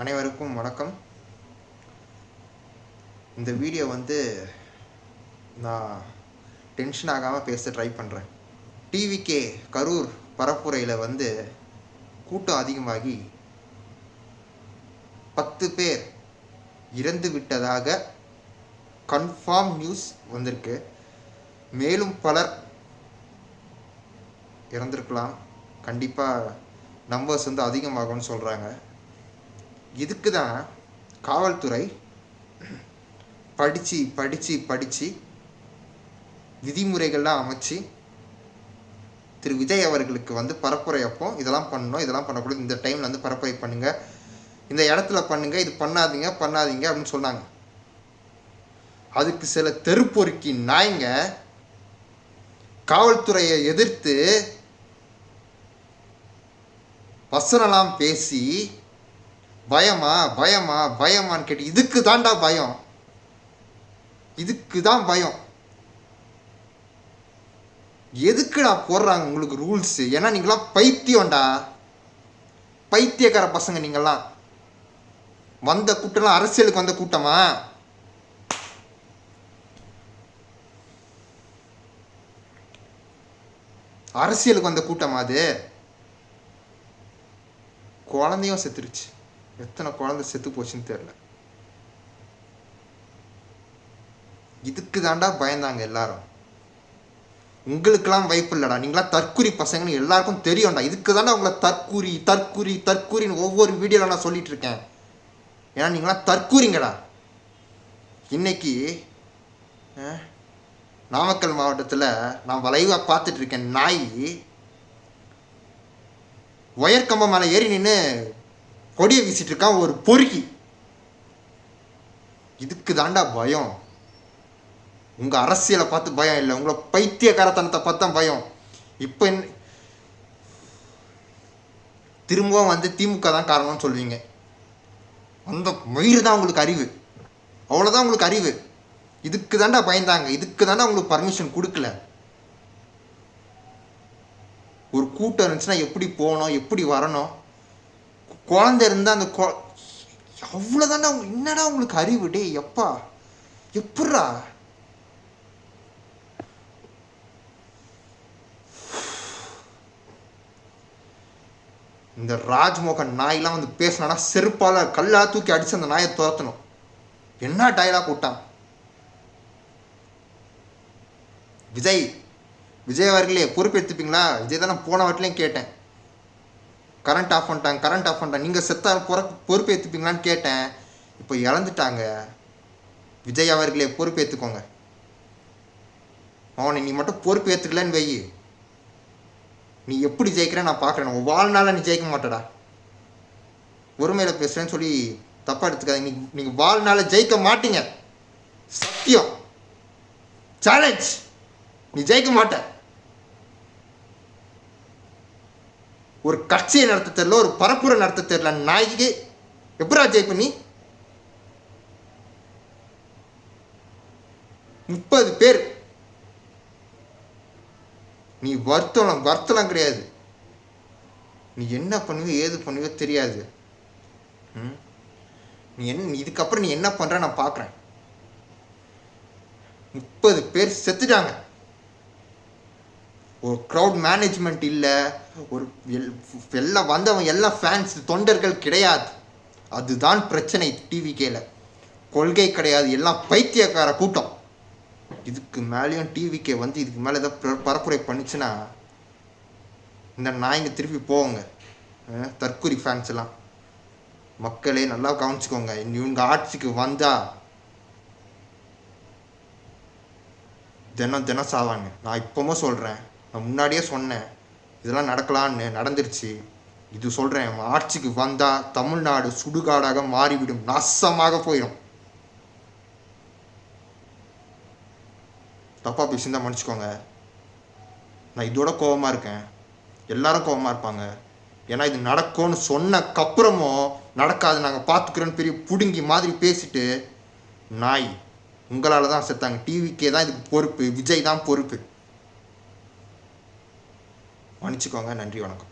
அனைவருக்கும் வணக்கம். இந்த வீடியோ வந்து நான் டென்ஷன் ஆகாமல் பேச ட்ரை பண்ணுறேன் டிவிகே கரூர் பரப்புரையில் வந்து கூட்டம் அதிகமாகி பத்து பேர் இறந்து விட்டதாக கன்ஃபார்ம் நியூஸ் வந்திருக்கு. மேலும் பலர் இறந்திருக்கலாம். கண்டிப்பாக நம்பர்ஸ் வந்து அதிகமாகும்னு சொல்கிறாங்க இதுக்கு தான் காவல்துறை படித்து படித்து படித்து விதிமுறைகள்லாம் அமைச்சு திரு விஜய் அவர்களுக்கு வந்து பரப்புரை அப்போ இதெல்லாம் பண்ணணும் இதெல்லாம் பண்ணக்கூடாது இந்த டைமில் வந்து பரப்புரை பண்ணுங்கள் இந்த இடத்துல பண்ணுங்கள் இது பண்ணாதீங்க பண்ணாதீங்க அப்படின்னு சொன்னாங்க. அதுக்கு சில தெருப்பொறுக்கி நாய்ங்க காவல்துறையை எதிர்த்து வசனலாம் பேசி பயமா பயமா பயமான்னு கேட்டு இதுக்கு தாண்டா பயம். இதுக்கு தான் பயம். எதுக்குடா போடுறாங்க உங்களுக்கு ரூல்ஸு ஏன்னா நீங்களாம் பைத்தியம்டா. பைத்தியக்கார பசங்க நீங்கள்லாம். வந்த கூட்டம்லாம் அரசியலுக்கு வந்த கூட்டமா? அரசியலுக்கு வந்த கூட்டமா அது? குழந்தையும் செத்துருச்சு. எத்தனை குழந்தை செத்து போச்சுன்னு தெரில இதுக்கு தாண்டா பயந்தாங்க எல்லாரும். உங்களுக்கெல்லாம் வாய்ப்பு இல்லைடா. நீங்களாம் தற்குறி பசங்கன்னு எல்லாருக்கும் தெரியும்டா. இதுக்கு தாண்டா உங்களை தற்குறி தற்குறி தற்குறின்னு ஒவ்வொரு வீடியோவில் நான் சொல்லிட்டு இருக்கேன் ஏன்னா நீங்களாம் தற்குறிங்கடா இன்னைக்கு நாமக்கல் மாவட்டத்தில் நான் வளைவாக பார்த்துட்டு இருக்கேன். நாய் ஒயர் கம்பம் மேலே ஏறி நின்று கொடியை வீசிட்டு இருக்கான் ஒரு பொறுக்கி இதுக்கு தாண்டா பயம். உங்கள் அரசியலை பார்த்து பயம் இல்லை. உங்களை பைத்தியக்காரத்தனத்தை பார்த்து தான் பயம். இப்போ திரும்பவும் வந்து திமுக தான் காரணம்னு சொல்லுவீங்க. அந்த மயிறு தான் உங்களுக்கு அறிவு. அவ்வளோதான் உங்களுக்கு அறிவு. இதுக்கு தாண்டா பயந்தாங்க. இதுக்கு தாண்டா உங்களுக்கு பர்மிஷன் கொடுக்கல. ஒரு கூட்டம் இருந்துச்சுன்னா எப்படி போகணும்? எப்படி வரணும்? குழந்தை இருந்தால் அந்த கொ அவ்வளோதாண்டா அவங்க என்னடா உங்களுக்கு அறிவு? டேய் எப்பா? எப்பட்றா? இந்த ராஜ்மோகன் நாயெல்லாம் வந்து பேசினா செருப்பால கல்லா தூக்கி அடிச்சு அந்த நாயை துரத்தணும். என்ன டயலாக் விட்டான்? விஜய் விஜய் அவர்களே எடுத்துப்பீங்களா விஜய் தான் நான் போன வாட்டிலையும் கேட்டேன். கரண்ட் ஆஃப் பண்ணிட்டாங்க கரண்ட் ஆஃப் பண்ணிட்டாங்க. நீங்கள் செத்தா பொற பொறுப்பேற்றுப்பீங்களான்னு கேட்டேன். இப்போ இழந்துட்டாங்க. விஜய் அவர்களே பொறுப்பேற்றுக்கோங்க அவனை நீ மட்டும் பொறுப்பேற்றுக்கலன்னு வை நீ எப்படி ஜெயிக்கிற நான் பார்க்குறேன். உன் வாழ்நாள நீ ஜெயிக்க மாட்டடா. ஒருமையில் பேசுகிறேன்னு சொல்லி தப்பாக எடுத்துக்காதீங்க. நீ நீங்கள் வாழ்நாள ஜெயிக்க மாட்டீங்க. சத்தியம். சேலஞ்ச் நீ ஜெயிக்க மாட்டேன் ஒரு கட்சியை நடத்த தெரில ஒரு பரப்புரை நடத்த தெரில நாய்க்கு எப்படா ஜெயிப்ப நீ? முப்பது பேர். நீ வருத்தம் வருத்தலாம் கிடையாது. நீ என்ன பண்ணுவோ ஏது பண்ணுவோ தெரியாது. ம்? நீ என்ன இதுக்கப்புறம் நீ என்ன பண்ற நான் பார்க்குறேன் முப்பது பேர் செத்துட்டாங்க. ஒரு க்ரௌட் மேனேஜ்மெண்ட் இல்லை ஒரு எல்- எல்லாம் வந்தவன் எல்லாம் ஃபேன்ஸ் தொண்டர்கள் கிடையாது. அதுதான் பிரச்சனை டிவிகேல கொள்கை கிடையாது. எல்லாம் பைத்தியக்கார கூட்டம். இதுக்கு மேலேயும் டிவிக்கே வந்து இதுக்கு மேலே ஏதாவது பர- பரப்புரை பண்ணுச்சுன்னா இந்த நாய்ங்க திருப்பி போவோங்க அஹ், ஃபேன்ஸ் எல்லாம். மக்களே நல்லா கவனிச்சுக்கோங்க. இவங்க ஆட்சிக்கு வந்தா தினம் தினம் சாவாங்க. நான் இப்பவும் சொல்கிறேன் நான் முன்னாடியே சொன்னேன். இதெல்லாம் நடக்கலான்னு நடந்துருச்சு. இது சொல்கிறேன் ஆட்சிக்கு வந்தால் தமிழ்நாடு சுடுகாடாக மாறிவிடும் நாசமாக போயிடும் தப்பாக சிந்தா மன்னிச்சுக்கோங்க. நான் இதோட கோவமாக இருக்கேன். எல்லாரும் கோவமாக இருப்பாங்க. ஏன்னா இது நடக்கும்னு சொன்னக்கப்புறமும் நடக்காது நாங்கள் பார்த்துக்கிறோன்னு பெரிய புடுங்கி மாதிரி பேசிட்டு நாய் உங்களால் தான் செத்தாங்க. டிவிக்கே தான் இதுக்கு பொறுப்பு விஜய் தான் பொறுப்பு. மன்னிச்சுக்கோங்க. நன்றி வணக்கம்.